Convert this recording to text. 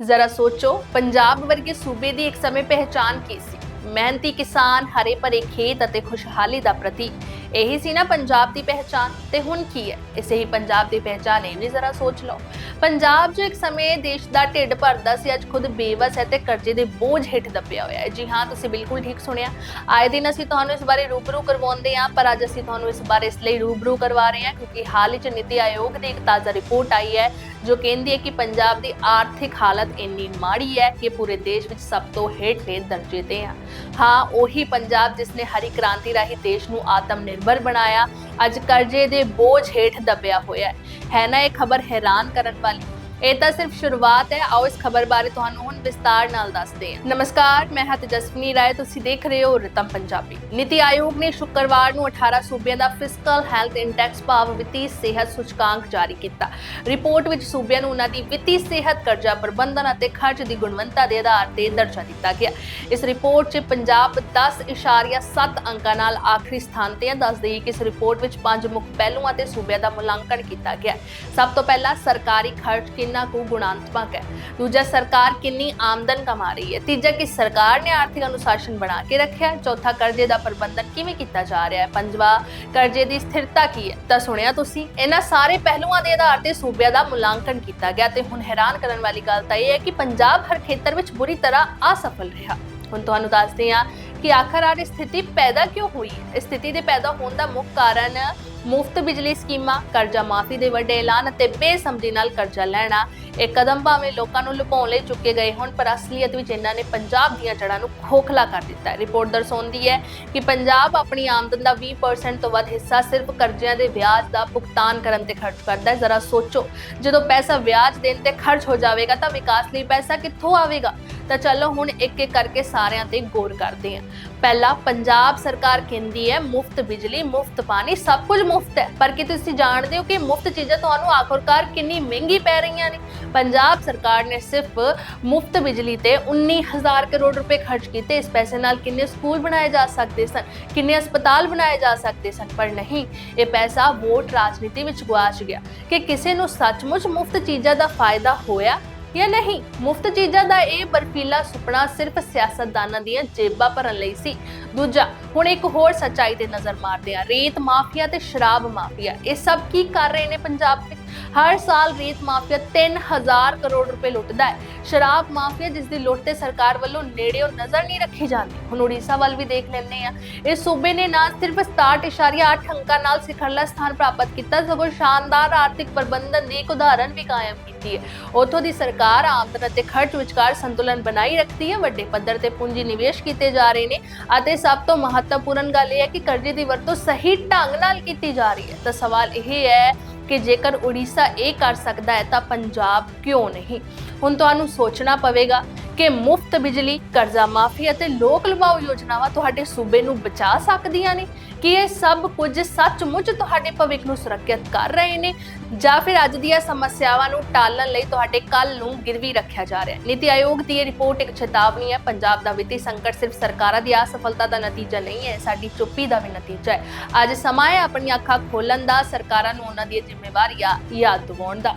ਜ਼ਰਾ ਸੋਚੋ, ਪੰਜਾਬ ਵਰਗੇ ਸੂਬੇ ਦੀ ਇੱਕ ਸਮੇਂ ਪਹਿਚਾਨ ਕੀ ਸੀ? ਮਿਹਨਤੀ ਕਿਸਾਨ, ਹਰੇ ਭਰੇ ਖੇਤ ਅਤੇ ਖੁਸ਼ਹਾਲੀ ਦਾ ਪ੍ਰਤੀਕ। ਇਹੀ ਸੀ ਨਾ ਪੰਜਾਬ ਦੀ ਪਹਿਚਾਨ ਤੇ ਹੁਣ ਕੀ ਹੈ? ਇਸੇ ਹੀ ਪੰਜਾਬ ਦੀ ਪਹਿਚਾਨ ਇਹ ਵੀ ਜ਼ਰਾ ਸੋਚ ਲਓ। ਪੰਜਾਬ ਜੋ ਇੱਕ ਸਮੇਂ ਦੇਸ਼ ਦਾ ਢਿੱਡ ਭਰਦਾ ਸੀ, ਅੱਜ ਖੁਦ ਬੇਵਸ ਹੈ ਤੇ ਕਰਜ਼ੇ ਦੇ ਬੋਝ ਹੇਠ ਦੱਬਿਆ ਹੋਇਆ ਹੈ। ਜੀ ਹਾਂ, ਤੁਸੀਂ ਬਿਲਕੁਲ ਠੀਕ ਸੁਣਿਆ। ਆਏ ਦਿਨ ਅਸੀਂ ਤੁਹਾਨੂੰ ਇਸ ਬਾਰੇ ਰੂਬਰੂ ਕਰਵਾਉਂਦੇ ਹਾਂ, ਪਰ ਅੱਜ ਅਸੀਂ ਤੁਹਾਨੂੰ ਇਸ ਬਾਰੇ ਇਸ ਲਈ ਰੂਬਰੂ ਕਰਵਾ ਰਹੇ ਹਾਂ, ਕਿਉਂਕਿ ਹਾਲ ਹੀ ਚ ਨੀਤੀ ਆਯੋਗ ਦੀ ਇੱਕ ਤਾਜ਼ਾ ਰਿਪੋਰਟ ਆਈ ਹੈ, ਜੋ ਕਹਿੰਦੀ ਹੈ ਕਿ ਪੰਜਾਬ ਦੀ ਆਰਥਿਕ ਹਾਲਤ ਇੰਨੀ ਮਾੜੀ ਹੈ ਕਿ ਪੂਰੇ ਦੇਸ਼ ਵਿੱਚ ਸਭ ਤੋਂ ਹੇਠਲੇ ਦਰਜੇ ਤੇ ਆ। ਹਾਂ, ਉਹੀ ਪੰਜਾਬ ਜਿਸ ਨੇ ਹਰੀ ਕ੍ਰਾਂਤੀ ਰਾਹੀਂ ਦੇਸ਼ ਨੂੰ ਆਤਮ ਨਿਰਭਰ ਬਣਾਇਆ, ਅੱਜ ਕਰਜ਼ੇ ਦੇ ਬੋਝ ਹੇਠ ਦੱਬਿਆ ਹੋਇਆ ਹੈ। ਹੈ ਨਾ ਇਹ ਖਬਰ ਹੈਰਾਨ ਕਰਨ ਵਾਲੀ ਇਹ ਤਾਂ ਸਿਰਫ ਸ਼ੁਰੂਆਤ ਹੈ। ਆਓ ਇਸ ਖਬਰ ਬਾਰੇ ਤੁਹਾਨੂੰ ਹੁਣ ਵਿਸਤਾਰ ਨਾਲ ਦੱਸਦੇ ਹਾਂ ਨਮਸਕਾਰ, ਮੈਂ ਹਾਂ ਤੇਜਸਵਨੀ ਰਾਏ। ਤੁਸੀਂ ਦੇਖ ਰਹੇ ਹੋ ਰਿਤਮ ਪੰਜਾਬੀ। ਨੀਤੀ ਆਯੋਗ ਨੇ ਸ਼ੁੱਕਰਵਾਰ ਨੂੰ 18 ਸੂਬਿਆਂ ਦਾ ਫਿਸਕਲ ਹੈਲਥ ਇੰਡੈਕਸ ਭਾਵ ਵਿੱਤੀ ਸਿਹਤ ਸੂਚਕਾਂਕ ਜਾਰੀ ਕੀਤਾ। ਰਿਪੋਰਟ ਵਿੱਚ ਸੂਬਿਆਂ ਨੂੰ ਉਹਨਾਂ ਦੀ ਵਿੱਤੀ ਸਿਹਤ, ਕਰਜ਼ਾ ਪ੍ਰਬੰਧਨ ਅਤੇ ਖਰਚ ਦੀ ਗੁਣਵੱਤਾ ਦੇ ਆਧਾਰ ਤੇ ਦਰਜਾ ਦਿੱਤਾ ਗਿਆ। ਇਸ ਰਿਪੋਰਟ 'ਚ ਪੰਜਾਬ 10.7 ਅੰਕਾਂ ਨਾਲ ਆਖਰੀ ਸਥਾਨ ਤੇ ਹੈ। ਦੱਸ ਦਈਏ ਕਿ ਇਸ ਰਿਪੋਰਟ ਵਿੱਚ ਪੰਜ ਮੁੱਖ ਪਹਿਲੂਆਂ ਤੇ ਸੂਬਿਆਂ ਦਾ ਮੁਲਾਂਕਣ ਕੀਤਾ ਗਿਆ। ਸਭ ਤੋਂ ਪਹਿਲਾਂ ਸਰਕਾਰੀ ਖਰਚ ਕਿੰਨਾ ਕੁ ਗੁਣਾਤਮਕ ਹੈ। ਦੂਜਾ, ਸਰਕਾਰ ਕਿੰਨੀ ਆਮਦਨ ਕਮਾ ਰਹੀ ਹੈ। ਤੀਜਾ ਕਿ ਸਰਕਾਰ ਨੇ ਆਰਥਿਕ ਅਨੁਸ਼ਾਸਨ ਬਣਾ ਕੇ ਰੱਖਿਆ। ਚੌਥਾ, ਕਰਜ਼ੇ ਦਾ ਪ੍ਰਬੰਧਨ ਕਿਵੇਂ ਕੀਤਾ ਜਾ ਰਿਹਾ ਹੈ? ਪੰਜਵਾਂ, ਕਰਜ਼ੇ ਦੀ ਸਥਿਰਤਾ ਕੀ ਹੈ? ਤਾਂ ਸੁਣਿਆ ਤੁਸੀਂ, ਇਹਨਾਂ ਸਾਰੇ ਪਹਿਲੂਆਂ ਦੇ ਆਧਾਰ ਤੇ ਸੂਬਿਆਂ ਦਾ ਮੁਲਾਂਕਣ ਕੀਤਾ ਗਿਆ ਤੇ ਹੁਣ ਹੈਰਾਨ ਕਰਨ ਵਾਲੀ ਗੱਲ ਤਾਂ ਇਹ ਹੈ ਕਿ ਪੰਜਾਬ ਹਰ ਖੇਤਰ ਵਿੱਚ ਬੁਰੀ ਤਰ੍ਹਾਂ ਅਸਫਲ ਰਿਹਾ। ਹੁਣ ਤੁਹਾਨੂੰ ਦੱਸਦੇ ਹਾਂ ਕਿ ਆਖਰਕਾਰ ਇਹ ਸਥਿਤੀ ਪੈਦਾ ਕਿਉਂ ਹੋਈ ਹੈ? ਇਸ ਸਥਿਤੀ ਦੇ ਪੈਦਾ ਹੋਣ ਦਾ ਮੁੱਖ ਕਾਰਨ ਮੁਫਤ ਬਿਜਲੀ ਸਕੀਮਾਂ, ਕਰਜ਼ਾ ਮਾਫੀ ਦੇ ਵੱਡੇ ਐਲਾਨ ਅਤੇ ਬੇਸਮਝੀ ਨਾਲ ਕਰਜ਼ਾ ਲੈਣਾ, ਇਹ ਕਦਮ ਭਾਵੇਂ ਲੋਕਾਂ ਨੂੰ ਲੁਭਾਉਣ ਲਈ ਚੁੱਕੇ ਗਏ ਹੋਣ, ਪਰ ਅਸਲੀਅਤ ਵਿੱਚ ਇਹਨਾਂ ਨੇ ਪੰਜਾਬ ਦੀਆਂ ਜੜ੍ਹਾਂ ਨੂੰ ਖੋਖਲਾ ਕਰ ਦਿੱਤਾ ਹੈ। ਰਿਪੋਰਟ ਦਰਸਾਉਂਦੀ ਹੈ ਕਿ ਪੰਜਾਬ ਆਪਣੀ ਆਮਦਨ ਦਾ 20% ਤੋਂ ਵੱਧ ਹਿੱਸਾ ਸਿਰਫ ਕਰਜ਼ਿਆਂ ਦੇ ਵਿਆਜ ਦਾ ਭੁਗਤਾਨ ਕਰਨ ਤੇ ਖਰਚ ਕਰਦਾ ਹੈ। ਜ਼ਰਾ ਸੋਚੋ, ਜਦੋਂ ਪੈਸਾ ਵਿਆਜ ਦੇਣ ਤੇ ਖਰਚ ਹੋ ਜਾਵੇਗਾ ਤਾਂ ਵਿਕਾਸ ਲਈ ਪੈਸਾ ਕਿੱਥੋਂ ਆਵੇਗਾ? ਤਾਂ ਚਲੋ ਹੁਣ ਇੱਕ ਇੱਕ ਕਰਕੇ ਸਾਰਿਆਂ ਤੇ ਗੌਰ ਕਰਦੇ ਹਾਂ। ਪਹਿਲਾ ਪੰਜਾਬ ਸਰਕਾਰ ਕਹਿੰਦੀ ਹੈ ਮੁਫਤ ਬਿਜਲੀ, ਮੁਫਤ ਪਾਣੀ, ਸਭ ਕੁਝ ਮੁਫਤ ਹੈ। ਪਰ ਕੀ ਤੁਸੀਂ ਜਾਣਦੇ ਹੋ ਕਿ ਮੁਫਤ ਚੀਜ਼ਾਂ ਤੁਹਾਨੂੰ ਆਖਰਕਾਰ ਕਿੰਨੀ ਮਹਿੰਗੀ ਪੈ ਰਹੀਆਂ ਨੇ? ਪੰਜਾਬ ਸਰਕਾਰ ਨੇ ਸਿਰਫ ਮੁਫਤ ਬਿਜਲੀ ਤੇ 19000 ਕਰੋੜ ਰੁਪਏ ਖਰਚ ਕੀਤੇ। ਇਸ ਪੈਸੇ ਨਾਲ ਕਿੰਨੇ ਸਕੂਲ ਬਣਾਏ ਜਾ ਸਕਦੇ ਸਨ? ਕਿੰਨੇ ਹਸਪਤਾਲ ਬਣਾਏ ਜਾ ਸਕਦੇ ਸਨ? ਪਰ ਨਹੀਂ, ਇਹ ਪੈਸਾ ਵੋਟ ਰਾਜਨੀਤੀ ਵਿੱਚ ਗੁਆਚ ਗਿਆ। ਕਿ ਕਿਸੇ ਨੂੰ ਸੱਚਮੁੱਚ ਮੁਫਤ ਚੀਜ਼ਾਂ ਦਾ ਫਾਇਦਾ ਹੋਇਆ? ਜਾਂ ਨਹੀਂ। ਮੁਫਤ ਚੀਜ਼ਾਂ ਦਾ ਇਹ ਬਰਫੀਲਾ ਸੁਪਨਾ ਸਿਰਫ ਸਿਆਸਤਦਾਨਾਂ ਦੀਆਂ ਜੇਬਾਂ ਭਰਨ ਲਈ ਸੀ। ਦੂਜਾ, ਹੁਣ ਇੱਕ ਹੋਰ ਸੱਚਾਈ ਤੇ ਨਜ਼ਰ ਮਾਰਦੇ ਆ। ਰੇਤ ਮਾਫੀਆ ਤੇ ਸ਼ਰਾਬ ਮਾਫੀਆ। ਇਹ ਸਭ ਕੀ ਕਰ ਰਹੇ ਨੇ ਪੰਜਾਬ ਵਿੱਚ? ਹਰ ਸਾਲ ਰੇਤ ਮਾਫੀਆ 3000 ਕਰੋੜ ਰੁਪਏ ਲੁੱਟਦਾ ਹੈ। ਸ਼ਰਾਬ ਮਾਫੀਆ, ਜਿਸ ਦੀ ਲੁੱਟ ਤੇ ਸਰਕਾਰ ਵੱਲੋਂ ਨੇੜਿਓਂ ਨਜ਼ਰ ਨਹੀਂ ਰੱਖੀ ਜਾਂਦੀ। ਹੁਣ ਉੜੀਸਾ ਵੱਲ ਵੀ ਦੇਖ ਲੈਂਦੇ ਆ ਇਸ ਸੂਬੇ ਨੇ ਨਾ ਸਿਰਫ 67.8 ਅੰਕਾਂ ਨਾਲ ਸਿਖਰਲਾ ਸਥਾਨ ਪ੍ਰਾਪਤ ਕੀਤਾ, ਸਗੋਂ ਸ਼ਾਨਦਾਰ ਆਰਥਿਕ ਪ੍ਰਬੰਧਨ ਦੀ ਇੱਕ ਉਦਾਹਰਨ ਵੀ ਕਾਇਮ ਕੀਤੀ ਹੈ। ਉਥੋਂ ਦੀ ਸਰਕਾਰ ਆਮਦਨ ਅਤੇ ਖਰਚ ਵਿਚਕਾਰ ਸੰਤੁਲਨ ਬਣਾਈ ਰੱਖਦੀ ਹੈ। ਵੱਡੇ ਪੱਧਰ ਤੇ ਪੂੰਜੀ ਨਿਵੇਸ਼ ਕੀਤੇ ਜਾ ਰਹੇ ਨੇ ਅਤੇ ਸਭ ਤੋਂ ਮਹੱਤਵਪੂਰਨ ਗੱਲ ਇਹ ਹੈ ਕਿ ਕਰਜ਼ੇ ਦੀ ਵਰਤੋਂ ਸਹੀ ਢੰਗ ਨਾਲ ਕੀਤੀ ਜਾ ਰਹੀ ਹੈ। ਤਾਂ ਸਵਾਲ ਇਹ ਹੈ ਕਿ ਜੇਕਰ ਉੜੀਸਾ ਇਹ ਕਰ ਸਕਦਾ ਹੈ ਤਾਂ ਪੰਜਾਬ ਕਿਉਂ ਨਹੀਂ? ਹੁਣ ਤੁਹਾਨੂੰ ਸੋਚਣਾ ਪਵੇਗਾ ਕਿ ਮੁਫਤ ਬਿਜਲੀ, ਕਰਜ਼ਾ ਮਾਫੀ ਅਤੇ ਲੋਕ ਲਵਾਓ ਯੋਜਨਾਵਾਂ ਤੁਹਾਡੇ ਸੂਬੇ ਨੂੰ ਬਚਾ ਸਕਦੀਆਂ ਨੇ। ਕਿ ਇਹ ਸਭ ਕੁਝ ਸੱਚਮੁੱਚ ਤੁਹਾਡੇ ਭਵਿੱਖ ਨੂੰ ਸੁਰੱਖਿਅਤ ਕਰ ਰਹੇ ਨੇ ਜਾਂ ਫਿਰ ਅੱਜ ਦੀਆਂ ਸਮੱਸਿਆਵਾਂ ਨੂੰ ਟਾਲਣ ਲਈ ਤੁਹਾਡੇ ਕੱਲ ਨੂੰ ਗਿਰਵੀ ਰੱਖਿਆ ਜਾ ਰਿਹਾ ਹੈ। ਨੀਤੀ ਆਯੋਗ ਦੀ ਇਹ ਰਿਪੋਰਟ ਇੱਕ ਚੇਤਾਵਨੀ ਹੈ। ਪੰਜਾਬ ਦਾ ਵਿੱਤੀ ਸੰਕਟ ਸਿਰਫ ਸਰਕਾਰਾਂ ਦੀ ਅਸਫਲਤਾ ਦਾ ਨਤੀਜਾ ਨਹੀਂ ਹੈ, ਸਾਡੀ ਚੁੱਪੀ ਦਾ ਵੀ ਨਤੀਜਾ ਹੈ। ਅੱਜ ਸਮਾਂ ਹੈ ਆਪਣੀਆਂ ਅੱਖਾਂ ਖੋਲਣ ਦਾ, ਸਰਕਾਰਾਂ ਨੂੰ ਉਹਨਾਂ ਦੀਆਂ ਜ਼ਿੰਮੇਵਾਰੀਆਂ ਯਾਦ ਦਿਵਾਉਣ ਦਾ।